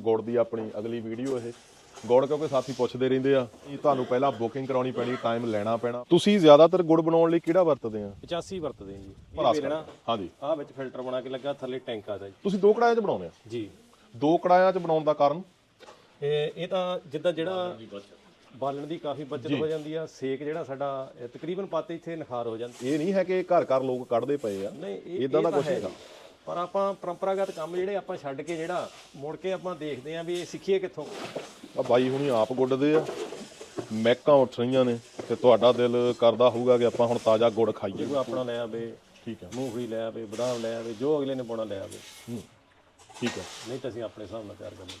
ਗੁੜ ਦੀ ਆਪਣੀ ਅਗਲੀ ਵੀਡੀਓ ਇਹ। ਗੁੜ ਕਿਉਂਕਿ ਸਾਥੀ ਪੁੱਛਦੇ ਰਹਿੰਦੇ ਆ ਇਹ ਤੁਹਾਨੂੰ ਪਹਿਲਾਂ ਬੁਕਿੰਗ ਕਰਾਉਣੀ ਪੈਣੀ ਟਾਈਮ ਲੈਣਾ ਪੈਣਾ। ਤੁਸੀਂ ਜ਼ਿਆਦਾਤਰ ਗੁੜ ਬਣਾਉਣ ਲਈ ਕਿਹੜਾ ਵਰਤਦੇ ਆ? 85 ਵਰਤਦੇ ਆ ਜੀ। ਭਰਾ ਇਹ ਵੇਲਣਾ ਹਾਂਜੀ। ਆ ਵਿੱਚ ਫਿਲਟਰ ਬਣਾ ਕੇ ਲੱਗਾ ਥੱਲੇ ਟੈਂਕ ਆਦਾ ਜੀ ਤੁਸੀਂ ਦੋ ਕੜਾਇਆਂ 'ਚ ਬਣਾਉਂਦੇ ਆ? ਜੀ। ਦੋ ਕੜਾਇਆਂ 'ਚ ਬਣਾਉਣ ਦਾ ਕਾਰਨ? ਇਹ ਇਹ ਤਾਂ ਜਿੱਦਾਂ ਜਿਹੜਾ ਬਾਲਣ ਦੀ ਕਾਫੀ ਬਚਤ ਹੋ ਜਾਂਦੀ ਆ ਸੇਕ ਜਿਹੜਾ ਸਾਡਾ ਤਕਰੀਬਨ ਪਾਤੇ ਇੱਥੇ ਨਿਖਾਰ ਹੋ ਜਾਂਦਾ। ਇਹ ਨਹੀਂ ਹੈ ਕਿ ਘਰ ਘਰ ਲੋਕ ਕੱਢਦੇ ਪਏ ਆ। ਨਹੀਂ ਇਦਾਂ ਦਾ ਕੁਝ ਹੈ ਹੈਗਾ। ਜੀ। ਪਰ ਆਪਾਂ ਪਰੰਪਰਾਗਤ ਕੰਮ ਜਿਹੜੇ ਆਪਾਂ ਛੱਡ ਕੇ ਜਿਹੜਾ ਮੁੜ ਕੇ ਆਪਾਂ ਦੇਖਦੇ ਆਂ ਵੀ ਇਹ ਸਿੱਖੀਏ ਕਿੱਥੋਂ। ਆ ਬਾਈ ਹੁਣੀ ਆਪ ਗੁੱਡਦੇ ਆ। ਮਹਿਕਾਂ ਉੱਠ ਰਹੀਆਂ ਨੇ ਤੇ ਤੁਹਾਡਾ ਦਿਲ ਕਰਦਾ ਹੋਊਗਾ ਕਿ ਆਪਾਂ ਹੁਣ ਤਾਜ਼ਾ ਗੁੜ ਖਾਈਏ। ਕੋਈ ਆਪਣਾ ਲੈ ਆਵੇ ਠੀਕ ਹੈ। ਮੂੰਗਫਲੀ ਲੈ ਆਵੇ ਬਦਾਮ ਲੈ ਆਵੇ ਜੋ ਅਗਲੇ ਨੇ ਪਾਉਣਾ ਲੈ ਆਵੇ। ਠੀਕ ਹੈ। ਨਹੀਂ ਤਾਂ ਅਸੀਂ ਆਪਣੇ ਹਿਸਾਬ ਨਾਲ ਤਿਆਰ ਕਰਾਂਗੇ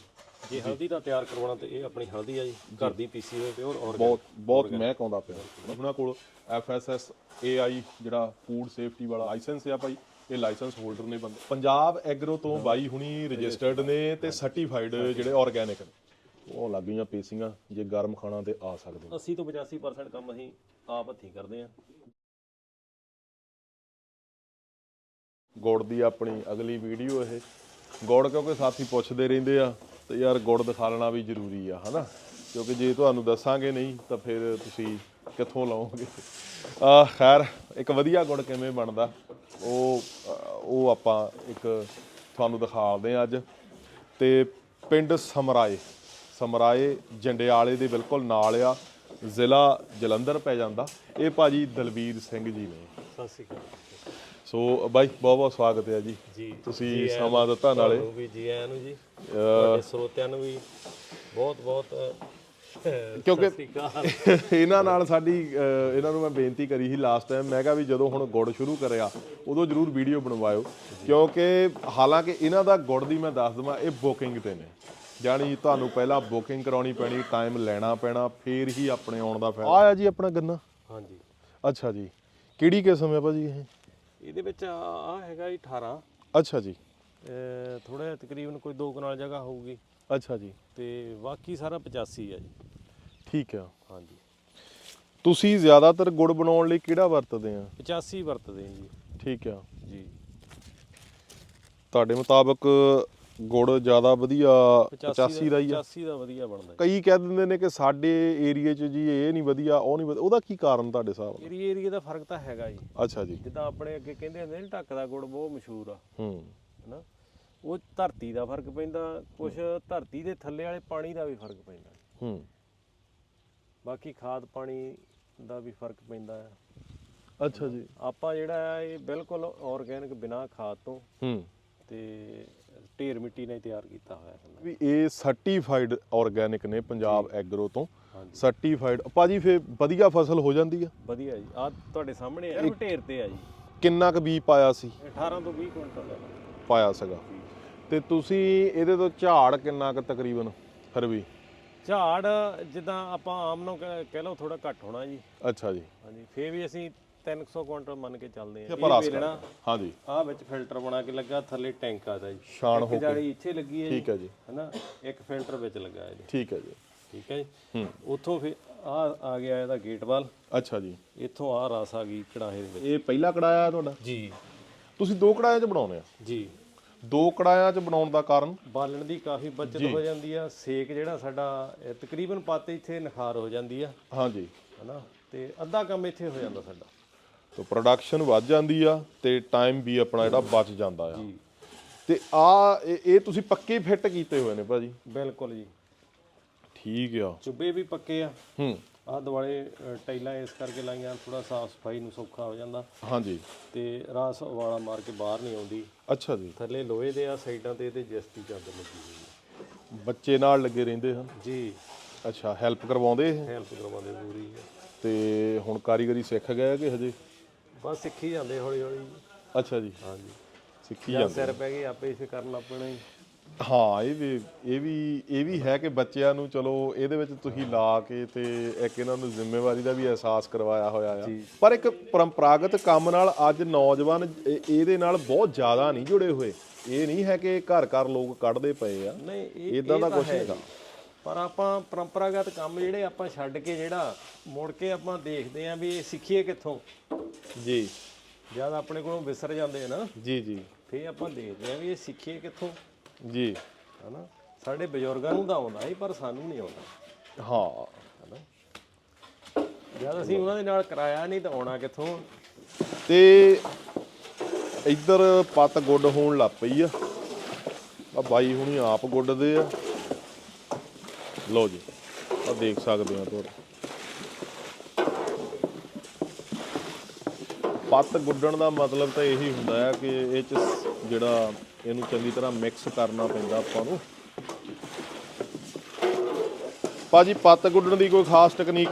ਜੇ ਹਲਦੀ ਦਾ ਤਿਆਰ ਕਰਵਾਉਣਾ ਤੇ ਇਹ ਆਪਣੀ ਹਲਦੀ ਆ ਜੀ ਘਰ ਦੀ ਪੀਸੀ ਹੋਈ ਪਿਓਰ ਔਰ ਬਹੁਤ ਬਹੁਤ ਮਹਿਕ ਆਉਂਦਾ ਪਿਆ। ਉਹਨਾਂ ਕੋਲ ਐਫਐਸਐਸ ਏਆਈ ਜਿਹੜਾ ਫੂਡ ਸੇਫਟੀ ਵਾਲਾ ਲਾਇਸੈਂਸ ਆ ਭਾਈ। ਇਹ ਲਾਇਸੈਂਸ ਹੋਲਡਰ ਨੇ ਬੰਦੇ ਪੰਜਾਬ ਐਗਰੋ ਤੋਂ ਬਾਈ ਹੁਣੀ ਰਜਿਸਟਰਡ ਨੇ ਤੇ ਸਰਟੀਫਾਈਡ ਜਿਹੜੇ ਆਰਗੈਨਿਕ ਨੇ। ਉਹ ਲੱਗ ਗਈਆਂ ਪੇਸੀਆਂ ਜੇ ਗਰਮ ਖਾਣਾ ਤੇ ਆ ਸਕਦੇ 80 ਤੋਂ 85% ਕੰਮ ਅਸੀਂ ਆਪ ਹੱਥੀਂ ਕਰਦੇ ਆਂ ਗੁੜ ਦੀ ਆਪਣੀ ਅਗਲੀ ਵੀਡੀਓ ਇਹ। ਗੁੜ ਕਿਉਂਕਿ ਸਾਥੀ ਪੁੱਛਦੇ ਰਹਿੰਦੇ ਆ ਤੇ ਯਾਰ ਗੁੜ ਦਿਖਾ ਲੈਣਾ ਵੀ ਜ਼ਰੂਰੀ ਆ ਹਨਾ? ਕਿਉਂਕਿ ਜੇ ਤੁਹਾਨੂੰ ਦੱਸਾਂਗੇ ਨਹੀਂ ਤਾਂ ਫਿਰ ਤੁਸੀਂ ਕਿੱਥੋਂ ਲਾਓਗੇ? ਆ ਖੈਰ ਇੱਕ ਵਧੀਆ ਗੁੜ ਕਿਵੇਂ ਬਣਦਾ? ਉਹ ਉਹ ਆਪਾਂ ਇੱਕ ਤੁਹਾਨੂੰ ਦਿਖਾਉਂਦੇ ਆ ਅੱਜ। ਤੇ ਪਿੰਡ ਸਮਰਾਏ ਸਮਰਾਏ ਜੰਡਿਆਲੇ ਦੇ ਬਿਲਕੁਲ ਨਾਲ ਆ ਜ਼ਿਲ੍ਹਾ ਜਲੰਧਰ ਪੈ ਜਾਂਦਾ। ਇਹ ਭਾਜੀ ਦਲਬੀਰ ਸਿੰਘ ਜੀ ਨੇ। ਸਤਿ ਸ਼੍ਰੀ ਅਕਾਲ ਸੋ ਬਾਈ ਬਹੁਤ ਬਹੁਤ ਸਵਾਗਤ ਹੈ ਜੀ। ਤੁਸੀਂ ਸਮਾਂ ਦਿੱਤਾ ਨਾਲੇ। ਜੀ ਆਇਆਂ ਨੂੰ ਜੀ। ਤੁਹਾਡੇ ਸਰੋਤਿਆਂ ਨੂੰ ਵੀ ਬਹੁਤ ਬਹੁਤ ਕਿਉਂਕਿ- ਇਹਨਾਂ ਨਾਲ ਸਾਡੀ ਇਹਨਾਂ ਨੂੰ ਮੈਂ ਬੇਨਤੀ ਕਰੀ ਸੀ ਲਾਸਟ ਟਾਈਮ ਮੈਂ ਕਿਹਾ ਵੀ ਜਦੋਂ ਹੁਣ ਗੁੜ ਸ਼ੁਰੂ ਕਰਿਆ ਉਦੋਂ ਜਰੂਰ ਵੀਡੀਓ ਬਣਵਾਇਓ ਕਿਉਂਕਿ ਹਾਲਾਂਕਿ ਇਹਨਾਂ ਦਾ ਗੁੜ ਦੀ ਮੈਂ ਦੱਸ ਦਵਾਂ ਇਹ ਬੁਕਿੰਗ ਤੇ ਨੇ। ਜਾਣੀ ਤੁਹਾਨੂੰ ਪਹਿਲਾਂ ਬੁਕਿੰਗ ਕਰਾਉਣੀ ਪੈਣੀ ਟਾਈਮ ਲੈਣਾ ਪੈਣਾ ਫੇਰ ਹੀ ਆਪਣੇ ਆਉਣ ਦਾ ਫਾਇਦਾ। ਆਇਆ ਜੀ ਆਪਣਾ ਗੰਨਾ? ਹਾਂਜੀ। ਅੱਛਾ ਜੀ। ਕਿਹੜੀ ਕਿਸਮ ਹੈ ਭਾਜੀ ਇਹ? ਇਹਦੇ ਵਿੱਚ ਆ ਆ ਹੈਗਾ ਜੀ 18 ਅੱਛਾ ਜੀ। ਥੋੜਾ ਜਿਹਾ ਤਕਰੀਬਨ ਕੋਈ 2 ਕਨਾਲ ਜਗ੍ਹਾ ਹੋਊਗੀ। ਅੱਛਾ ਜੀ। ਤੇ ਬਾਕੀ ਸਾਰਾ 85 ਆ ਜੀ। ਠੀਕ ਆ। ਹਾਂਜੀ। ਤੁਸੀਂ ਜ਼ਿਆਦਾਤਰ ਗੁੜ ਬਣਾਉਣ ਲਈ ਕਿਹੜਾ ਵਰਤਦੇ ਆ? 85 ਵਰਤਦੇ ਆ ਜੀ। ਠੀਕ ਆ। ਜੀ। ਤੁਹਾਡੇ ਮੁਤਾਬਕ ਗੁੜ ਜ਼ਿਆਦਾ ਵਧੀਆ 85 ਦਾ ਹੀ ਆ? 85 ਦਾ ਵਧੀਆ ਬਣਦਾ ਕਈ ਕਹਿ ਦਿੰਦੇ ਨੇ ਕਿ ਸਾਡੇ ਏਰੀਆ 'ਚ ਜੀ ਇਹ ਨਹੀਂ ਵਧੀਆ ਉਹ ਨਹੀਂ ਵਧੀਆ। ਉਹਦਾ ਕੀ ਕਾਰਨ ਤੁਹਾਡੇ ਹਿਸਾਬ ਨਾਲ? ਏਰੀਆ ਏਰੀਆ ਦਾ ਫ਼ਰਕ ਤਾਂ ਹੈਗਾ ਜੀ। ਅੱਛਾ ਜੀ। ਜਿੱਦਾਂ ਆਪਣੇ ਅੱਗੇ ਕਹਿੰਦੇ ਹੁੰਦੇ ਨੇ ਢੱਕ ਦਾ ਗੁੜ ਬਹੁਤ ਮਸ਼ਹੂਰ ਆ। ਹੂੰ। ਹਨਾ? ਉਹ ਧਰਤੀ ਦਾ ਫ਼ਰਕ ਪੈਂਦਾ ਕੁਝ ਧਰਤੀ ਦੇ ਥੱਲੇ ਵਾਲੇ ਪਾਣੀ ਦਾ ਵੀ ਫ਼ਰਕ ਪੈਂਦਾ। ਹੂੰ। ਬਾਕੀ ਖਾਦ ਪਾਣੀ ਦਾ ਵੀ ਫ਼ਰਕ ਪੈਂਦਾ ਆ ਅੱਛਾ ਜੀ। ਆਪਾਂ ਜਿਹੜਾ ਇਹ ਬਿਲਕੁਲ ਆਰਗੈਨਿਕ ਬਿਨਾ ਖਾਦ ਤੋਂ ਹੂੰ। ਤੇ ਢੇਰ ਮਿੱਟੀ ਨਾਲ ਹੀ ਤਿਆਰ ਕੀਤਾ ਹੋਇਆ ਹੁੰਦਾ ਵੀ ਇਹ ਸਰਟੀਫਾਈਡ ਆਰਗੈਨਿਕ ਨੇ ਪੰਜਾਬ ਐਗਰੋ ਤੋਂ। ਸਰਟੀਫਾਈਡ ਭਾਜੀ ਫੇ ਵਧੀਆ ਫਸਲ ਹੋ ਜਾਂਦੀ ਆ? ਵਧੀਆ ਜੀ। ਆ ਤੁਹਾਡੇ ਸਾਹਮਣੇ ਆ ਢੇਰ ਤੇ ਆ ਜੀ। ਕਿੰਨਾ ਕੁ ਬੀ ਪਾਇਆ ਸੀ? ਇਹ 18 ਤੋਂ 20 ਕੁਇੰਟਲ ਪਾਇਆ ਸੀਗਾ। ਤੇ ਤੁਸੀਂ ਇਹਦੇ ਤੋਂ ਝਾੜ ਕਿੰਨਾ ਕੁ ਤਕਰੀਬਨ ਫਿਰ ਵੀ ਝਾੜ ਜਿੱਦਾਂ ਆਪਾਂ ਆਮ ਨੂੰ ਕਹਿ ਕਹਿ ਲਓ ਥੋੜਾ ਘੱਟ ਹੋਣਾ ਜੀ। ਅੱਛਾ ਜੀ। ਹਾਂਜੀ ਫੇਰ ਵੀ ਅਸੀਂ 300 ਕੁਇੰਟਲ ਮੰਨ ਕੇ ਚੱਲਦੇ ਆ ਇਹ ਭਰਾ ਸਕਾ ਵੇਲਣਾ। ਹਾਂਜੀ ਆ ਵਿੱਚ ਫਿਲਟਰ ਬਣਾ ਕੇ ਲੱਗਾ ਥੱਲੇ ਟੈਂਕ ਆਦਾ ਜੀ। ਸ਼ਾਨ ਇੱਕ ਹੋ ਜਾਲੀ ਇੱਥੇ ਲੱਗੀ ਹੈ ਜੀ। ਠੀਕ ਹੈ ਜੀ। ਹਨਾ? ਇੱਕ ਫਿਲਟਰ ਵਿੱਚ ਲੱਗਾ ਹੈ ਜੀ ਠੀਕ ਹੈ ਜੀ। ਠੀਕ ਹੈ ਜੀ। ਹੂੰ। ਉੱਥੋਂ ਫਿਰ ਆ ਆ ਗਿਆ ਇਹਦਾ ਗੇਟ ਵਾਲ। ਅੱਛਾ ਜੀ। ਇੱਥੋਂ ਆ ਰਸ ਆ ਗਈ ਕੜਾਹੇ ਦੇ ਵਿੱਚ। ਇਹ ਪਹਿਲਾ ਕੜਾਇਆ ਤੁਹਾਡਾ? ਜੀ। ਤੁਸੀਂ ਦੋ ਕੜਾਇਆਂ 'ਚ ਬਣਾਉਂਦੇ ਆ? ਜੀ। ਦੋ ਕੜਾਇਆਂ 'ਚ ਬਣਾਉਣ ਦਾ ਕਾਰਨ? ਬਾਲਣ ਦੀ ਕਾਫੀ ਬਚਤ ਹੋ ਜਾਂਦੀ ਆ ਸੇਕ ਜਿਹੜਾ ਸਾਡਾ ਇਹ ਤਕਰੀਬਨ ਪਾਤੇ ਇੱਥੇ ਨਿਖਾਰ ਹੋ ਜਾਂਦੀ ਆ। ਹਾਂਜੀ। ਹਨਾ? ਤੇ ਅੱਧਾ ਕੰਮ ਇੱਥੇ ਹੋ ਜਾਂਦਾ ਸਾਡਾ। ਤੋ ਪ੍ਰੋਡਕਸ਼ਨ ਵੱਧ ਜਾਂਦੀ ਆ ਤੇ ਟਾਈਮ ਵੀ ਆਪਣਾ ਜਿਹੜਾ ਬਚ ਜਾਂਦਾ ਆ। ਜੀ। ਤੇ ਆ ਇਹ ਇਹ ਤੁਸੀਂ ਪੱਕੇ ਫਿੱਟ ਕੀਤੇ ਹੋਏ ਨੇ ਭਾਜੀ? ਬਿਲਕੁਲ ਜੀ। ਠੀਕ ਆ। ਚੁੱਬੇ ਵੀ ਪੱਕੇ ਆ। ਹੂੰ। ਆ ਦੁਆਲੇ ਅ, ਟਾਈਲਾਂ ਇਸ ਕਰਕੇ ਲਾਈਆਂ ਥੋੜਾ ਸਾਫ਼ ਸਫ਼ਾਈ ਨੂੰ ਸੌਖਾ ਹੋ ਜਾਂਦਾ। ਹਾਂਜੀ। ਤੇ ਰਾਸ ਵਾਲਾ ਮਾਰ ਕੇ ਬਾਹਰ ਨਹੀਂ ਆਉਂਦੀ। ਅੱਛਾ ਜੀ। ਥੱਲੇ ਲੋਹੇ ਦੇ ਆ ਸਾਈਡਾਂ ਤੇ ਇਹਦੇ ਜਸਤੀ ਚਾਦਰ ਲੱਗੀ ਹੋਈ ਹੈ। ਬੱਚੇ ਨਾਲ ਲੱਗੇ ਰਹਿੰਦੇ ਹਨ? ਜੀ। ਅੱਛਾ ਹੈਲਪ ਕਰਵਾਉਂਦੇ ਇਹ? ਹੈਲਪ ਕਰਵਾਉਂਦੇ ਪੂਰੀ। ਹੈ ਤੇ ਹੁਣ ਕਾਰੀਗਰੀ ਸਿੱਖ ਗਏ ਕਿ ਹਜੇ? ਬਸ ਸਿੱਖੀ ਜਾਂਦੇ ਹੌਲੀ ਹੌਲੀ ਅੱਛਾ ਜੀ। ਹਾਂਜੀ। ਸਿੱਖੀ ਜਾਂ ਜਾਂਦੇ ਸਿਰ ਪੈ ਗਈ ਆਪੇ ਇਸੇ ਕਰਨ ਆਪਣਾ ਹੀ ਹਾਂ ਇਹ ਵੀ ਇਹ ਵੀ ਇਹ ਵੀ ਹੈ ਕਿ ਬੱਚਿਆਂ ਨੂੰ ਚਲੋ ਇਹਦੇ ਵਿੱਚ ਤੁਸੀਂ ਲਾ ਕੇ ਤੇ ਇੱਕ ਇਹਨਾਂ ਨੂੰ ਜ਼ਿੰਮੇਵਾਰੀ ਦਾ ਵੀ ਅਹਿਸਾਸ ਕਰਵਾਇਆ ਹੋਇਆ ਆ। ਪਰ ਇੱਕ ਪਰੰਪਰਾਗਤ ਕੰਮ ਨਾਲ ਅੱਜ ਨੌਜਵਾਨ ਇਹ- ਇਹਦੇ ਨਾਲ ਬਹੁਤ ਜ਼ਿਆਦਾ ਨਹੀਂ ਜੁੜੇ ਹੋਏ। ਇਹ ਨਹੀਂ ਹੈ ਕਿ ਘਰ ਘਰ ਲੋਕ ਕੱਢਦੇ ਪਏ ਆ। ਨਹੀਂ ਇਦਾਂ ਦਾ ਕੁਝ ਹੈ ਹੈਗਾ ਜੀ। ਪਰ ਆਪਾਂ ਪਰੰਪਰਾਗਤ ਕੰਮ ਜਿਹੜੇ ਆਪਾਂ ਛੱਡ ਕੇ ਜਿਹੜਾ ਮੁੜ ਕੇ ਆਪਾਂ ਦੇਖਦੇ ਆਂ ਵੀ ਇਹ ਸਿੱਖੀਏ ਕਿੱਥੋਂ? ਜੀ। ਜਦ ਆਪਣੇ ਕੋਲੋਂ ਵਿਸਰ ਜਾਂਦੇ ਆ ਨਾ। ਜੀ ਜੀ। ਫੇਰ ਆਪਾਂ ਦੇਖਦੇ ਆਂ ਵੀ ਇਹ ਸਿੱਖੀਏ ਕਿੱਥੋਂ? ਜੀ। ਹਨਾ? ਸਾਡੇ ਬਜ਼ੁਰਗਾਂ ਨੂੰ ਤਾਂ ਆਉਂਦਾ ਸੀ ਪਰ ਸਾਨੂੰ ਨਹੀਂ ਆਉਂਦਾ। ਹਾਂ। ਜਦ ਅਸੀਂ ਉਹਨਾਂ ਦੇ ਨਾਲ ਕਰਾਇਆ ਨਹੀਂ ਤਾਂ ਆਉਣਾ ਕਿੱਥੋਂ? ਤੇ ਇੱਧਰ ਪੱਤ ਗੁੱਡ ਹੋਣ ਲੱਗ ਪਈ ਆ। ਆ ਬਾਈ ਹੁਣੀ ਆਪ ਗੁੱਡਦੇ ਆ। ਲਓ ਜੀ ਆ ਦੇਖ ਸਕਦੇ ਆ ਤੁਹਾਡੇ ਪੱਤ ਗੁੱਡਣ ਦਾ ਮਤਲਬ ਤਾਂ ਇਹੀ ਹੁੰਦਾ ਹੈ ਕਿ ਇਹ ਚ ਜਿਹੜਾ ਇਹਨੂੰ ਚੰਗੀ ਤਰ੍ਹਾਂ ਮਿਕਸ ਕਰਨਾ ਪੈਂਦਾ ਆਪਾਂ ਨੂੰ। ਭਾਜੀ ਪੱਤ ਗੁੱਡਣ ਦੀ ਕੋਈ ਖਾਸ ਟੈਕਨੀਕ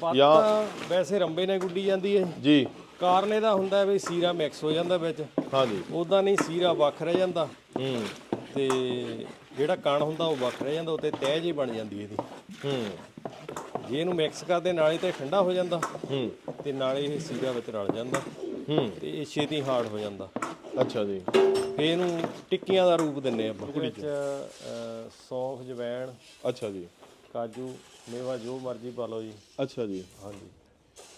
ਪੱਤ ਜਾਂ- ਵੈਸੇ ਰੰਬੇ ਨਾਲ ਗੁੱਡੀ ਜਾਂਦੀ ਹੈ ਜੀ। ਕਾਰਨ ਇਹਦਾ ਹੁੰਦਾ ਵੀ ਸੀਰਾ ਮਿਕਸ ਹੋ ਜਾਂਦਾ ਵਿੱਚ। ਹਾਂਜੀ। ਉਦਾਂ ਨਹੀਂ ਸੀਰਾ ਵੱਖ ਰਹਿ ਜਾਂਦਾ। ਹੂੰ। ਤੇ ਜਿਹੜਾ ਕਣ ਹੁੰਦਾ ਉਹ ਵੱਖ ਰਹਿ ਜਾਂਦਾ ਉੱਤੇ ਤਹਿ ਜਿਹੀ ਬਣ ਜਾਂਦੀ ਇਹਦੀ। ਹੂੰ। ਜੇ ਇਹਨੂੰ ਮਿਕਸ ਕਰਦੇ ਨਾਲੇ ਤਾਂ ਠੰਡਾ ਹੋ ਜਾਂਦਾ। ਹੂੰ। ਤੇ ਨਾਲੇ ਇਹ ਸੀਰਾ ਵਿੱਚ ਰਲ ਜਾਂਦਾ। ਹੂੰ। ਤੇ ਇਹ ਛੇਤੀ ਹਾਰਡ ਹੋ ਜਾਂਦਾ। ਅੱਛਾ ਜੀ। ਫੇ ਇਹਨੂੰ ਟਿੱਕੀਆਂ ਦਾ ਰੂਪ ਦਿੰਨੇ ਆਪਾਂ ਵਿੱਚ ਅਹ, ਸੌਂਫ ਜਵੈਣ ਅੱਛਾ ਜੀ। ਕਾਜੂ ਮੇਵਾ ਜੋ ਮਰਜ਼ੀ ਪਾ ਲਓ ਜੀ। ਅੱਛਾ ਜੀ। ਹਾਂਜੀ।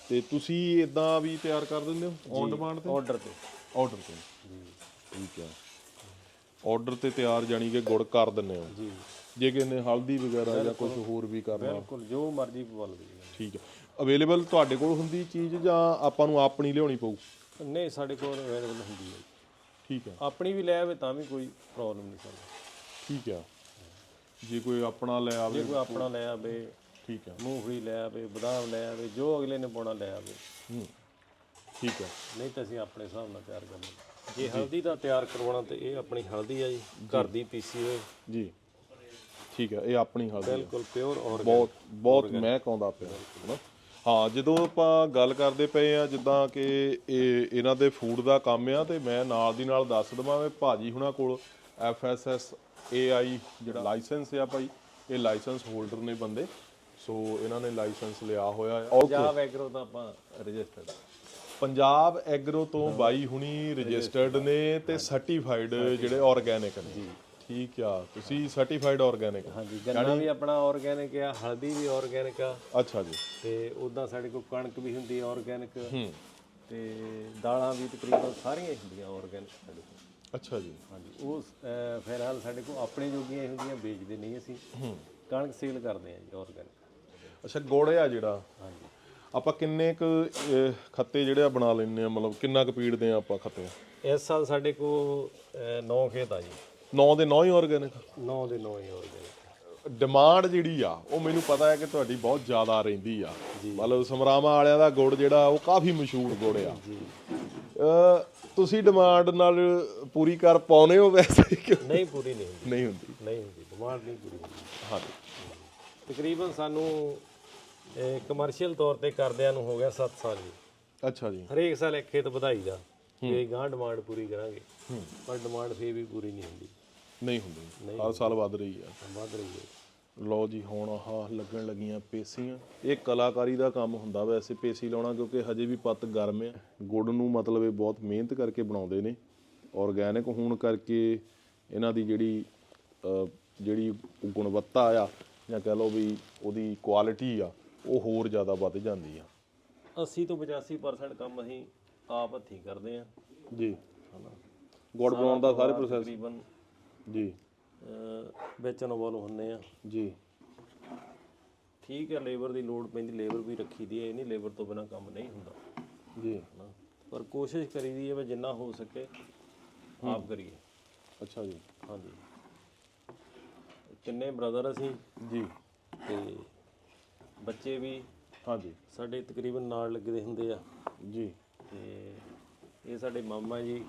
ਤੇ ਤੁਸੀਂ ਇਦਾਂ ਵੀ ਤਿਆਰ ਕਰ ਦਿੰਦੇ ਹੋ ਔਨ ਡਿਮਾਂਡ ਤੇ? ਆਰਡਰ ਤੇ। ਆਰਡਰ ਤੇ। ਠੀਕ ਹੈ ਆਰਡਰ ਤੇ ਤਿਆਰ ਜਾਨੀ ਕਿ ਗੁੜ ਕਰ ਦਿੰਦੇ ਹੋ। ਜੀ। ਜੇ ਕਿਸੇ ਨੇ ਹਲਦੀ ਵਗੈਰਾ ਜਾਂ ਕੁਝ ਹੋਰ ਵੀ ਕਰਨਾ। ਬਿਲਕੁਲ ਜੋ ਮਰਜ਼ੀ ਪਵਾ ਲਓ ਠੀਕ ਹੈ ਅਵੇਲੇਬਲ ਤੁਹਾਡੇ ਕੋਲ ਹੁੰਦੀ ਚੀਜ਼ ਜਾਂ ਆਪਾਂ ਨੂੰ ਆਪਣੀ ਲਿਆਉਣੀ ਪਊ? ਨਹੀਂ ਸਾਡੇ ਕੋਲ ਅਵੇਲੇਬਲ ਹੁੰਦੀ ਹੈ ਠੀਕ ਹੈ। ਆਪਣੀ ਵੀ ਲੈ ਆਵੇ ਤਾਂ ਵੀ ਕੋਈ ਪ੍ਰੋਬਲਮ ਨਹੀਂ ਸਾਨੂੰ। ਠੀਕ ਹੈ। ਜੇ ਕੋਈ ਆਪਣਾ ਲੈ ਆਵੇ ਜੇ ਕੋਈ ਆਪਣਾ ਲੈ ਆਵੇ ਠੀਕ ਹੈ। ਮੂੰਗਫਲੀ ਲੈ ਆਵੇ ਬਦਾਮ ਲੈ ਆਵੇ ਜੋ ਅਗਲੇ ਨੇ ਪਾਉਣਾ ਲੈ ਆਵੇ। ਹੂੰ ਠੀਕ ਹੈ। ਨਹੀਂ ਤਾਂ ਅਸੀਂ ਆਪਣੇ ਹਿਸਾਬ ਨਾਲ ਤਿਆਰ ਕਰਨੀ। ਜੇ ਹਲਦੀ ਦਾ ਤਿਆਰ ਕਰਵਾਉਣਾ ਤੇ ਇਹ ਆਪਣੀ ਹਲਦੀ ਆ ਜੀ ਘਰ ਦੀ ਪੀਸੀ ਹੋਈ ਜੀ। ਠੀਕ ਹੈ ਇਹ ਆਪਣੀ ਹਲਦੀ ਹੈ। ਬਿਲਕੁਲ ਪਿਓਰ ਔਰ ਬਹੁਤ ਬਹੁਤ ਮਹਿਕ ਆਉਂਦਾ ਪਿਆ ਹਨਾ? ਹਾਂ ਜਦੋਂ ਆਪਾਂ ਗੱਲ ਕਰਦੇ ਪਏ ਆ ਜਿੱਦਾਂ ਕਿ ਇਹ ਇਹਨਾਂ ਦੇ ਫੂਡ ਦਾ ਕੰਮ ਆ ਤੇ ਮੈਂ ਨਾਲ ਦੀ ਨਾਲ ਦੱਸ ਦਵਾਂ ਵੀ ਭਾਜੀ ਹੁਣਾਂ ਕੋਲ ਐਫਐਸਐਸ ਏਆਈ ਜਿਹੜਾ ਲਾਇਸੈਂਸ ਆ ਭਾਈ ਇਹ ਲਾਇਸੈਂਸ ਹੋਲਡਰ ਨੇ ਬੰਦੇ। ਸੋ ਇਹਨਾਂ ਨੇ ਲਾਇਸੈਂਸ ਲਿਆ ਹੋਇਆ ਹੈ ਪੰਜਾਬ ਐਗਰੋ ਤਾਂ ਆਪਾਂ ਰਜਿਸਟਰਡ ਪੰਜਾਬ ਐਗਰੋ ਤੋਂ ਬਾਈ ਹੁਣੀ ਰਜਿਸਟਰਡ ਨੇ ਤੇ ਸਰਟੀਫਾਈਡ ਜਿਹੜੇ ਆਰਗੈਨਿਕ ਨੇ। ਠੀਕ ਆ ਤੁਸੀਂ ਸਰਟੀਫਾਈਡ ਆਰਗੈਨਿਕ ਹਾਂਜੀ ਗੰਨਾ ਵੀ ਆਪਣਾ ਆਰਗੈਨਿਕ ਆ ਹਲਦੀ ਵੀ ਆਰਗੈਨਿਕ ਆ। ਅੱਛਾ ਜੀ। ਤੇ ਉਦਾਂ ਸਾਡੇ ਕੋਲ ਕਣਕ ਵੀ ਹੁੰਦੀ ਆ ਆਰਗੈਨਿਕ ਹੂੰ। ਤੇ ਦਾਲਾਂ ਵੀ ਤਕਰੀਬਨ ਸਾਰੀਆਂ ਹੀ ਹੁੰਦੀਆਂ ਆਰਗੈਨਿਕ ਸਾਡੇ ਕੋਲ। ਅੱਛਾ ਜੀ। ਹਾਂਜੀ ਉਹ ਫਿਲਹਾਲ ਸਾਡੇ ਕੋਲ ਆਪਣੇ ਜੋਗੀਆਂ ਇਹੋ ਜਿਹੀਆਂ ਵੇਚਦੇ ਨਹੀਂ ਅਸੀਂ। ਕਣਕ ਸੇਲ ਕਰਦੇ ਆ ਜੀ ਆਰਗੈਨਿਕ ਅੱਛਾ ਗੁੜ ਆ ਜਿਹੜਾ। ਹਾਂਜੀ। ਆਪਾਂ ਕਿੰਨੇ ਕੁ ਖੱਤੇ ਜਿਹੜੇ ਆ ਬਣਾ ਲੈਂਦੇ ਆ? ਮਤਲਬ ਕਿੰਨਾ ਕੁ ਪੀੜਦੇ ਆ ਆਪਾਂ ਖੱਤੇ? ਇਸ ਸਾਲ ਸਾਡੇ ਕੋਲ 9 ਖੇਤ ਆ ਜੀ। 9 ਦੇ 9 ਹੀ ਆਰਗੈਨਿਕ 9 ਦੇ 9 ਹੀ ਆਰਗੈਨਿਕ ਡਿਮਾਂਡ ਜਿਹੜੀ ਆ ਉਹ ਮੈਨੂੰ ਪਤਾ ਹੈ ਕਿ ਤੁਹਾਡੀ ਬਹੁਤ ਜ਼ਿਆਦਾ ਰਹਿੰਦੀ ਆ। ਮਤਲਬ ਸਮਰਾਮਾ ਵਾਲਿਆਂ ਦਾ ਗੁੜ ਜਿਹੜਾ ਉਹ ਕਾਫੀ ਮਸ਼ਹੂਰ ਗੁੜ ਆ। ਤੁਸੀਂ ਡਿਮਾਂਡ ਨਾਲ ਪੂਰੀ ਕਰ ਪਾਉਨੇ ਹੋ ਵੈਸੇ ਕਿ ਨਹੀਂ ਪੂਰੀ ਨਹੀਂ ਹੁੰਦੀ। ਨਹੀਂ ਹੁੰਦੀ। ਨਹੀਂ ਹੁੰਦੀ ਡਿਮਾਂਡ ਨਹੀਂ ਪੂਰੀ ਹੁੰਦੀ। ਹਾਂਜੀ ਤਕਰੀਬਨ ਸਾਨੂੰ ਕਮਰਸ਼ੀਅਲ ਤੌਰ ਤੇ ਕਰਦਿਆਂ ਨੂੰ ਹੋ ਗਿਆ 7 ਸਾਲ ਜੀ। ਅੱਛਾ ਜੀ। ਹਰੇਕ ਸਾਲ ਇੱਕ ਖੇਤ ਵਧਾਈ ਦਾ ਕਿ ਗਾਂ ਡਿਮਾਂਡ ਪੂਰੀ ਕਰਾਂਗੇ। ਪਰ ਡਿਮਾਂਡ ਫੇਰ ਵੀ ਪੂਰੀ ਨਹੀਂ ਹੁੰਦੀ। ਨਹੀਂ ਹੁੰਦੀ। ਹਰ ਸਾਲ ਵੱਧ ਰਹੀ ਆ। ਵੱਧ ਰਹੀ ਹੈ। ਲਓ ਜੀ ਹੁਣ ਆਹ ਲੱਗਣ ਲੱਗੀਆਂ ਪੇਸੀਆਂ। ਇਹ ਕਲਾਕਾਰੀ ਦਾ ਕੰਮ ਹੁੰਦਾ ਵੈਸੇ ਪੇਸੀ ਲਾਉਣਾ ਕਿਉਂਕਿ ਹਜੇ ਵੀ ਪੱਤ ਗਰਮ ਹੈ ਗੁੜ ਨੂੰ ਮਤਲਬ ਇਹ ਬਹੁਤ ਮਿਹਨਤ ਕਰਕੇ ਬਣਾਉਂਦੇ ਨੇ। ਆਰਗੈਨਿਕ ਹੋਣ ਕਰਕੇ ਇਹਨਾਂ ਦੀ ਜਿਹੜੀ ਜਿਹੜੀ ਗੁਣਵੱਤਾ ਆ ਜਾਂ ਕਹ ਲਓ ਵੀ ਉਹਦੀ ਕੁਆਲਿਟੀ ਆ ਉਹ ਹੋਰ ਜ਼ਿਆਦਾ ਵੱਧ ਜਾਂਦੀ ਆ। 80 ਤੋਂ 85% ਕੰਮ ਅਸੀਂ ਆਪ ਹੱਥੀਂ ਕਰਦੇ ਆ। ਜੀ। ਗੁੜ ਬਣਾਉਣ ਦਾ ਸਾਰੇ ਪ੍ਰੋਸੈਸ ਤਕਰੀਬਨ ਜੀ। ਵੇਚਣ ਵਾਲੋਂ ਹੁੰਨੇ ਆ। ਜੀ। ਠੀਕ ਹੈ ਲੇਬਰ ਦੀ ਲੋੜ ਪੈਂਦੀ ਲੇਬਰ ਵੀ ਰੱਖੀ ਦੀ ਹੈ ਇਹ ਨਹੀਂ ਲੇਬਰ ਤੋਂ ਬਿਨਾ ਕੰਮ ਨਹੀਂ ਹੁੰਦਾ। ਜੀ। ਹਨਾ? ਪਰ ਕੋਸ਼ਿਸ਼ ਕਰੀਦੀ ਹੈ ਵੀ ਜਿੰਨਾ ਹੋ ਸਕੇ ਆਪ ਕਰੀਏ। ਅੱਛਾ ਜੀ। ਹਾਂਜੀ। ਤਿੰਨੇ ਬ੍ਰਦਰ ਅਸੀਂ। ਜੀ। ਤੇ ਬੱਚੇ ਵੀ ਹਾਂਜੀ। ਸਾਡੇ ਤਕਰੀਬਨ ਨਾਲ ਲੱਗਦੇ ਹੁੰਦੇ ਆ। ਜੀ। ਤੇ ਇਹ ਸਾਡੇ ਮਾਮਾ ਜੀ।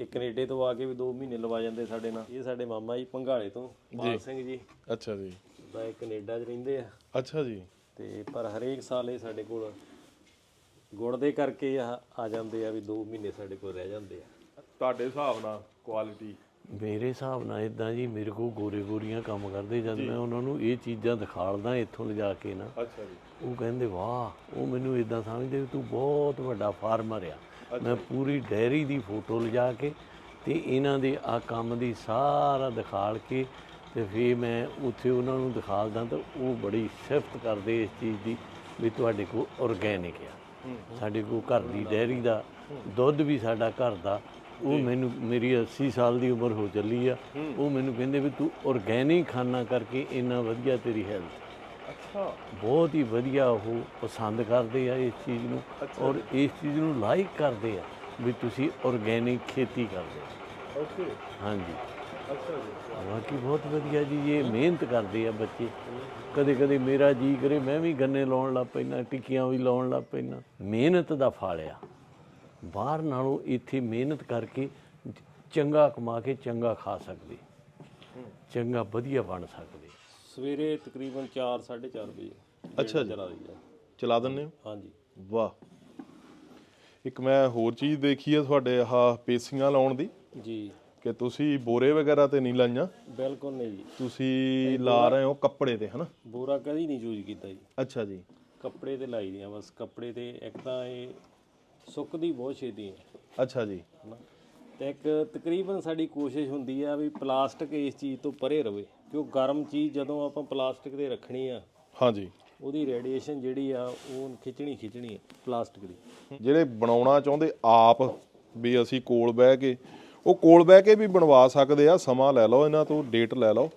ਇਹ ਕੈਨੇਡਾ ਤੋਂ ਆ ਕੇ ਵੀ 2 ਮਹੀਨੇ ਲਵਾ ਜਾਂਦੇ ਸਾਡੇ ਨਾਲ। ਇਹ ਸਾਡੇ ਮਾਮਾ ਜੀ ਪੰਘਾਲੇ ਤੋਂ ਪਾਲ ਸਿੰਘ ਜੀ। ਅੱਛਾ ਜੀ। ਦਾ ਇਹ ਕੈਨੇਡਾ 'ਚ ਰਹਿੰਦੇ ਆ। ਅੱਛਾ ਜੀ। ਤੇ ਪਰ ਹਰੇਕ ਸਾਲ ਇਹ ਸਾਡੇ ਕੋਲ ਗੁੜ ਦੇ ਕਰਕੇ ਆ ਜਾਂਦੇ ਆ ਵੀ 2 ਮਹੀਨੇ ਸਾਡੇ ਕੋਲ ਰਹਿ ਜਾਂਦੇ ਆ। ਤੁਹਾਡੇ ਹਿਸਾਬ ਨਾਲ ਕੁਆਲਿਟੀ ਮੇਰੇ ਹਿਸਾਬ ਨਾਲ ਇਦਾਂ ਜੀ ਮੇਰੇ ਕੋਲ ਗੋਰੇ ਗੋਰੀਆਂ ਕੰਮ ਕਰਦੇ ਜਦ ਮੈਂ ਉਹਨਾਂ ਨੂੰ ਇਹ ਚੀਜ਼ਾਂ ਦਿਖਾਲਦਾ ਇੱਥੋਂ ਲਿਜਾ ਕੇ ਨਾ। ਅੱਛਾ ਜੀ। ਉਹ ਕਹਿੰਦੇ ਵਾਹ ਉਹ ਮੈਨੂੰ ਇਦਾਂ ਸਮਝਦੇ ਤੂੰ ਬਹੁਤ ਵੱਡਾ ਫਾਰਮਰ ਆ। ਮੈਂ ਪੂਰੀ ਡੈਰੀ ਦੀ ਫੋਟੋ ਲਿਜਾ ਕੇ ਤੇ ਇਹਨਾਂ ਦੇ ਆ ਕੰਮ ਦੀ ਸਾਰਾ ਦਿਖਾਲ ਕੇ ਤੇ ਫਿਰ ਮੈਂ ਉੱਥੇ ਉਹਨਾਂ ਨੂੰ ਦਿਖਾਲਦਾ ਤਾਂ ਉਹ ਬੜੀ ਸਿਫਤ ਕਰਦੇ ਇਸ ਚੀਜ਼ ਦੀ ਵੀ ਤੁਹਾਡੇ ਕੋਲ ਆਰਗੈਨਿਕ ਆ। ਸਾਡੇ ਕੋਲ ਘਰ ਦੀ ਡੈਰੀ ਦਾ ਦੁੱਧ ਵੀ ਸਾਡਾ ਘਰ ਦਾ ਉਹ ਮੈਨੂੰ ਮੇਰੀ 80 ਸਾਲ ਦੀ ਉਮਰ ਹੋ ਚੱਲੀ ਆ। ਉਹ ਮੈਨੂੰ ਕਹਿੰਦੇ ਵੀ ਤੂੰ ਆਰਗੈਨਿਕ ਖਾਣਾ ਕਰਕੇ ਇੰਨਾ ਵਧੀਆ ਤੇਰੀ ਹੈਲਥ ਅੱਛਾ। ਬਹੁਤ ਹੀ ਵਧੀਆ ਉਹ ਪਸੰਦ ਕਰਦੇ ਆ ਇਸ ਚੀਜ਼ ਨੂੰ ਔਰ ਇਸ ਚੀਜ਼ ਨੂੰ ਲਾਈਕ ਕਰਦੇ ਆ ਵੀ ਤੁਸੀਂ ਆਰਗੈਨਿਕ ਖੇਤੀ ਕਰਦੇ ਹੋ ਓਕੇ ਹਾਂਜੀ। ਅੱਛਾ ਜੀ। ਬਾਕੀ ਬਹੁਤ ਵਧੀਆ ਜੀ ਇਹ ਮਿਹਨਤ ਕਰਦੇ ਆ ਬੱਚੇ। ਕਦੇ ਕਦੇ ਮੇਰਾ ਜੀ ਕਰੇ ਮੈਂ ਵੀ ਗੰਨੇ ਲਾਉਣ ਲੱਗ ਪੈਣਾ ਟਿੱਕੀਆਂ ਵੀ ਲਾਉਣ ਲੱਗ ਪੈਣਾ ਮਿਹਨਤ ਦਾ ਫਲ ਆ। ਬਾਹਰ ਨਾਲੋਂ ਇੱਥੇ ਮਿਹਨਤ ਕਰਕੇ ਚੰਗਾ ਕਮਾ ਕੇ ਚੰਗਾ ਖਾ ਸਕਦੇ। ਚੰਗਾ ਵਧੀਆ ਬਣ ਸਕਦੇ। ਸਵੇਰੇ ਤਕਰੀਬਨ 4 4:30 ਵਜੇ ਅੱਛਾ ਜੀ। ਚਲਾ ਦਈਦਾ। ਚਲਾ ਦਿੰਨੇ ਹੋ? ਹਾਂਜੀ। ਵਾਹ। ਇੱਕ ਮੈਂ ਹੋਰ ਚੀਜ਼ ਦੇਖੀ ਹੈ ਤੁਹਾਡੇ ਆਹ ਪੇਸੀਆਂ ਲਾਉਣ ਦੀ। ਜੀ। ਕਿ ਤੁਸੀਂ ਬੋਰੇ ਵਗੈਰਾ ਤੇ ਨਹੀਂ ਲਾਈਆਂ? ਬਿਲਕੁਲ ਨਹੀਂ ਜੀ। ਤੁਸੀਂ ਲਾ ਰਹੇ ਹੋ ਕੱਪੜੇ ਤੇ ਹਨਾ? ਬੋਰਾ ਕਦੀ ਨਹੀਂ ਯੂਜ਼ ਕੀਤਾ ਜੀ। ਅੱਛਾ ਜੀ। ਕੱਪੜੇ ਤੇ ਲਾਈ ਦੀਆਂ ਬਸ। ਕੱਪੜੇ ਤੇ ਇੱਕ ਤਾਂ ਇਹ ਸੁੱਕਦੀ ਬਹੁਤ ਛੇਤੀ ਹੈ। ਅੱਛਾ ਜੀ। ਹਨਾ। ਤੇ ਇੱਕ ਤਕਰੀਬਨ ਸਾਡੀ ਕੋਸ਼ਿਸ਼ ਹੁੰਦੀ ਆ ਵੀ ਪਲਾਸਟਿਕ ਇਸ ਚੀਜ਼ ਤੋਂ ਪਰੇ ਰਵੇ। ਕਿਉਂ ਗਰਮ ਚੀਜ਼ ਜਦੋਂ ਆਪਾਂ ਪਲਾਸਟਿਕ ਤੇ ਰੱਖਣੀ ਆ ਹਾਂਜੀ। ਉਹਦੀ ਰੇਡੀਏਸ਼ਨ ਜਿਹੜੀ ਆ ਉਹ ਖਿੱਚਣੀ ਖਿੱਚਣੀ ਹੈ ਪਲਾਸਟਿਕ ਦੀ। ਜਿਹੜੇ ਬਣਾਉਣਾ ਚਾਹੁੰਦੇ ਆਪ ਵੀ ਅਸੀਂ ਕੋਲ ਬਹਿ ਕੇ ਉਹ ਕੋਲ ਬਹਿ ਕੇ ਵੀ ਬਣਵਾ ਸਕਦੇ ਆ ਸਮਾਂ ਲੈ ਲਓ ਇਹਨਾਂ ਤੋਂ ਡੇਟ ਲੈ ਲਓ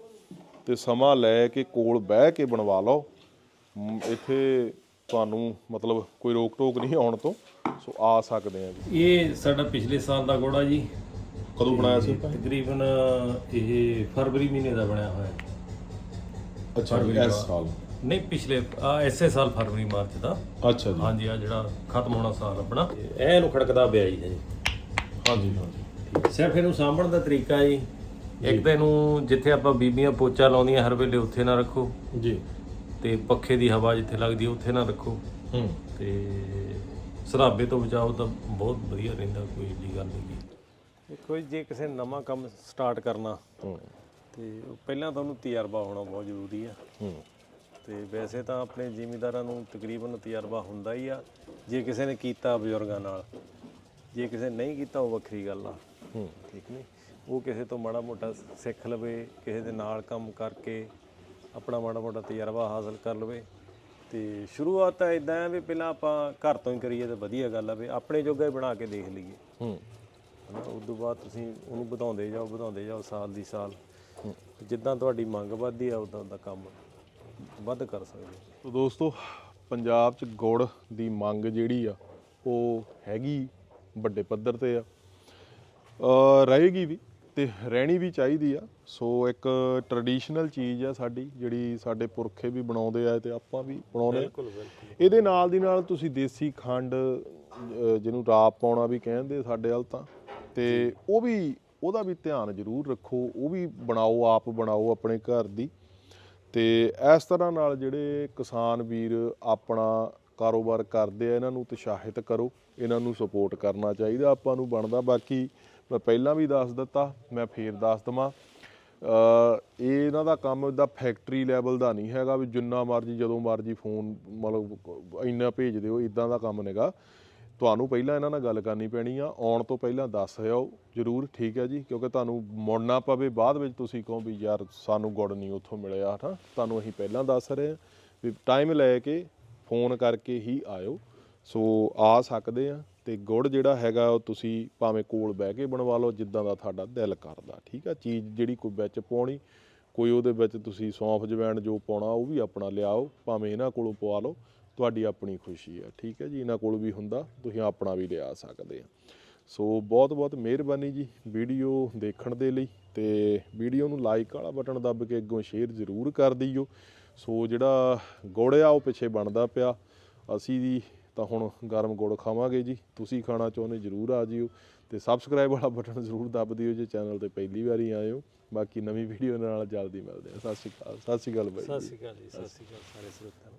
ਤੇ ਸਮਾਂ ਲੈ ਕੇ ਕੋਲ ਬਹਿ ਕੇ ਬਣਵਾ ਲਓ। ਇੱਥੇ ਤੁਹਾਨੂੰ ਮਤਲਬ ਕੋਈ ਰੋਕ ਟੋਕ ਨਹੀਂ ਆਉਣ ਤੋਂ ਸੋ ਆ ਸਕਦੇ ਆ ਜੀ। ਇਹ ਸਾਡਾ ਪਿਛਲੇ ਸਾਲ ਦਾ ਗੋੜਾ ਜੀ। ਕਦੋਂ ਬਣਾਇਆ ਸੀ? ਤਕਰੀਬਨ ਇਹ ਫਰਵਰੀ ਮਹੀਨੇ ਦਾ ਬਣਿਆ ਹੋਇਆ ਹੈ। ਅੱਛਾ ਇਸ ਸਾਲ। ਨਹੀਂ ਪਿਛਲੇ ਆ ਐਸੇ ਸਾਲ ਫਰਵਰੀ ਮਾਰਚ ਦਾ। ਅੱਛਾ ਜੀ। ਹਾਂਜੀ ਆ ਜਿਹੜਾ ਖਤਮ ਹੋਣਾ ਸਾਲ ਆਪਣਾ। ਇਹ ਨੂੰ ਖੜਕਦਾ ਪਿਆ ਜੀ ਹਜੇ। ਹਾਂਜੀ ਹਾਂਜੀ। ਸਿਰਫ ਇਹਨੂੰ ਸਾਂਭਣ ਦਾ ਤਰੀਕਾ ਜੀ। ਇੱਕ ਤਾਂ ਇਹਨੂੰ ਜਿੱਥੇ ਆਪਾਂ ਬੀਬੀਆਂ ਪੋਚਾ ਲਾਉਂਦੀਆਂ ਹਰ ਵੇਲੇ ਉੱਥੇ ਨਾ ਰੱਖੋ। ਜੀ। ਤੇ ਪੱਖੇ ਦੀ ਹਵਾ ਜਿੱਥੇ ਲੱਗਦੀ ਹੈ ਉੱਥੇ ਨਾ ਰੱਖੋ। ਹੂੰ। ਤੇ ਸਰਾਬੇ ਤੋਂ ਬਚਾਓ ਤਾਂ ਬਹੁਤ ਵਧੀਆ ਰਹਿੰਦਾ ਕੋਈ ਏਡੀ ਗੱਲ ਨਹੀਂ। ਦੇਖੋ ਜੀ, ਜੇ ਕਿਸੇ ਨੇ ਨਵਾਂ ਕੰਮ ਸਟਾਰਟ ਕਰਨਾ ਤੇ ਉਹ ਪਹਿਲਾਂ ਤੁਹਾਨੂੰ ਤਜਰਬਾ ਹੋਣਾ ਬਹੁਤ ਜ਼ਰੂਰੀ ਆ। ਹੂੰ। ਤੇ ਵੈਸੇ ਤਾਂ ਆਪਣੇ ਜ਼ਿਮੀਂਦਾਰਾਂ ਨੂੰ ਤਕਰੀਬਨ ਤਜਰਬਾ ਹੁੰਦਾ ਹੀ ਆ ਜੇ ਕਿਸੇ ਨੇ ਕੀਤਾ ਬਜ਼ੁਰਗਾਂ ਨਾਲ। ਜੇ ਕਿਸੇ ਨੇ ਨਹੀਂ ਕੀਤਾ ਉਹ ਵੱਖਰੀ ਗੱਲ ਆ। ਹੂੰ ਠੀਕ ਨਹੀਂ। ਉਹ ਕਿਸੇ ਤੋਂ ਮਾੜਾ ਮੋਟਾ ਸਿੱਖ ਲਵੇ ਕਿਸੇ ਦੇ ਨਾਲ ਕੰਮ ਕਰਕੇ ਆਪਣਾ ਮਾੜਾ ਮੋਟਾ ਤਜਰਬਾ ਹਾਸਲ ਕਰ ਲਵੇ। ਤੇ ਸ਼ੁਰੂਆਤ ਤਾਂ ਇਦਾਂ ਹੈ ਵੀ ਪਹਿਲਾਂ ਆਪਾਂ ਘਰ ਤੋਂ ਹੀ ਕਰੀਏ ਤਾਂ ਵਧੀਆ ਗੱਲ ਆ ਵੀ ਆਪਣੇ ਜੋਗਾ ਹੀ ਬਣਾ ਕੇ ਦੇਖ ਲਈਏ। ਹੂੰ। ਹਨਾ ਉਸ ਤੋਂ ਬਾਅਦ ਤੁਸੀਂ ਉਹਨੂੰ ਵਧਾਉਂਦੇ ਜਾਓ ਵਧਾਉਂਦੇ ਜਾਓ ਸਾਲ ਦੀ ਸਾਲ। ਜਿੱਦਾਂ ਤੁਹਾਡੀ ਮੰਗ ਵੱਧਦੀ ਆ ਉਦਾਂ ਦਾ ਕੰਮ ਵੱਧ ਕਰ ਸਕਦੇ ਹੋ। ਤੋ ਦੋਸਤੋ ਪੰਜਾਬ 'ਚ ਗੁੜ ਦੀ ਮੰਗ ਜਿਹੜੀ ਆ ਉਹ ਹੈਗੀ ਵੱਡੇ ਪੱਧਰ ਤੇ ਆ। ਅ ਰਹੇਗੀ ਵੀ ਤੇ ਰਹਿਣੀ ਵੀ ਚਾਹੀਦੀ ਆ। ਸੋ ਇੱਕ ਟ੍ਰੈਡੀਸ਼ਨਲ ਚੀਜ਼ ਆ ਸਾਡੀ ਜਿਹੜੀ ਸਾਡੇ ਪੁਰਖੇ ਵੀ ਬਣਾਉਂਦੇ ਆ ਤੇ ਆਪਾਂ ਵੀ ਬਣਾਉਂਦੇ ਆ। ਬਿਲਕੁਲ ਬਿਲਕੁਲ। ਇਹਦੇ ਨਾਲ ਦੀ ਨਾਲ ਤੁਸੀਂ ਦੇਸੀ ਖੰਡ ਅ, ਜਿਹਨੂੰ ਰਾਪ ਪਾਉਣਾ ਵੀ ਕਹਿੰਦੇ ਸਾਡੇ ਵੱਲ ਤਾਂ। ਤੇ ਉਹ ਵੀ ਉਹਦਾ ਵੀ ਧਿਆਨ ਜ਼ਰੂਰ ਰੱਖੋ ਉਹ ਵੀ ਬਣਾਓ ਆਪ ਬਣਾਓ ਆਪਣੇ ਘਰ ਦੀ। ਤੇ ਇਸ ਤਰ੍ਹਾਂ ਨਾਲ ਜਿਹੜੇ ਕਿਸਾਨ ਵੀਰ ਆਪਣਾ ਕਾਰੋਬਾਰ ਕਰਦੇ ਆ ਇਹਨਾਂ ਨੂੰ ਉਤਸ਼ਾਹਿਤ ਕਰੋ ਇਹਨਾਂ ਨੂੰ ਸਪੋਰਟ ਕਰਨਾ ਚਾਹੀਦਾ ਆਪਾਂ ਨੂੰ ਬਣਦਾ। ਬਾਕੀ ਮੈਂ ਪਹਿਲਾਂ ਵੀ ਦੱਸ ਦਿੱਤਾ ਮੈਂ ਫੇਰ ਦੱਸ ਦਵਾਂ। ਅ ਇਹ ਇਹਨਾਂ ਦਾ ਕੰਮ ਇਦਾਂ ਫੈਕਟਰੀ ਲੈਵਲ ਦਾ ਨਹੀਂ ਹੈਗਾ ਵੀ ਜਿੰਨਾ ਮਰਜ਼ੀ ਜਦੋਂ ਮਰਜ਼ੀ ਫੋਨ ਮਤਲਬ ਇੰਨਾ ਭੇਜ ਦਿਓ ਇਦਾਂ ਦਾ ਕੰਮ ਨੇਗਾ ਤੁਹਾਨੂੰ ਪਹਿਲਾਂ ਇਹਨਾਂ ਨਾਲ ਗੱਲ ਕਰਨੀ ਪੈਣੀ ਆ, ਆਉਣ ਤੋਂ ਪਹਿਲਾਂ ਦੱਸ ਆਓ ਜਰੂਰ, ਠੀਕ ਹੈ ਜੀ, ਕਿਉਂਕਿ ਤੁਹਾਨੂੰ ਮੁੜਨਾ ਪਵੇ, ਬਾਅਦ ਵਿੱਚ ਤੁਸੀਂ ਕਹੋ ਵੀ ਯਾਰ ਸਾਨੂੰ ਗੁੜ ਨਹੀਂ ਉੱਥੋਂ ਮਿਲਿਆ, ਹਨਾ? ਤੁਹਾਨੂੰ ਅਸੀਂ ਪਹਿਲਾਂ ਦੱਸ ਰਹੇ ਹਾਂ ਵੀ ਟਾਈਮ ਲੈ ਕੇ ਫੋਨ ਕਰਕੇ ਹੀ ਆਇਓ। ਸੋ, ਆ ਸਕਦੇ ਆ ਤੇ ਗੁੜ ਜਿਹੜਾ ਹੈਗਾ, ਉਹ ਤੁਸੀਂ ਭਾਵੇਂ ਕੋਲ ਬਹਿ ਕੇ ਬਣਵਾ ਲਓ, ਜਿੱਦਾਂ ਦਾ ਤੁਹਾਡਾ ਦਿਲ ਕਰਦਾ, ਠੀਕ ਆ ਚੀਜ਼ ਜਿਹੜੀ ਕੋਈ ਵਿੱਚ ਪਾਉਣੀ, ਕੋਈ ਉਹਦੇ ਵਿੱਚ ਤੁਸੀਂ ਸੌਂਫ ਜਵੈਣ ਜੋ ਪਾਉਣਾ, ਉਹ ਵੀ ਆਪਣਾ ਲਿਆਓ, ਭਾਵੇਂ ਇਹਨਾਂ ਕੋਲੋਂ ਪਵਾ ਲਓ। ਤੁਹਾਡੀ ਆਪਣੀ ਖੁਸ਼ੀ ਆ ਠੀਕ ਹੈ ਜੀ? ਇਹਨਾਂ ਕੋਲ ਵੀ ਹੁੰਦਾ, ਤੁਸੀਂ ਆਪਣਾ ਵੀ ਲਿਆ ਸਕਦੇ ਆ। ਸੋ ਬਹੁਤ ਬਹੁਤ ਮਿਹਰਬਾਨੀ ਜੀ ਵੀਡੀਓ ਦੇਖਣ ਦੇ ਲਈ ਤੇ ਵੀਡੀਓ ਨੂੰ ਲਾਈਕ ਵਾਲਾ ਬਟਨ ਦੱਬ ਕੇ ਅੱਗੋਂ ਸ਼ੇਅਰ ਜ਼ਰੂਰ ਕਰ ਦਿਓ। ਸੋ ਜਿਹੜਾ ਗੁੜ ਆ, ਉਹ ਪਿੱਛੇ ਬਣਦਾ ਪਿਆ। ਅਸੀਂ ਵੀ ਤਾਂ ਹੁਣ ਗਰਮ ਗੁੜ ਖਾਵਾਂਗੇ ਜੀ। ਤੁਸੀਂ ਖਾਣਾ ਚਾਹੁੰਦੇ ਜ਼ਰੂਰ ਆ ਜਿਓ ਤੇ ਸਬਸਕ੍ਰਾਈਬ ਵਾਲਾ ਬਟਨ ਜ਼ਰੂਰ ਦੱਬ ਦਿਓ ਜੇ ਚੈਨਲ ਤੇ ਪਹਿਲੀ ਵਾਰੀ ਆਏ ਹੋ। ਬਾਕੀ ਨਵੀਂ ਵੀਡੀਓ ਨਾਲ ਜਲਦੀ ਮਿਲਦੇ ਆ। ਸਤਿ ਸ਼੍ਰੀ ਅਕਾਲ, ਸਤਿ ਸ਼੍ਰੀ ਅਕਾਲ ਬਾਈ ਸਤਿ ਸ਼੍ਰੀ ਅਕਾਲ ਜੀ, ਸਤਿ ਸ਼੍ਰੀ ਅਕਾਲ ਸਾਰੇ ਸਰੋਤਿਆਂ ਨੂੰ।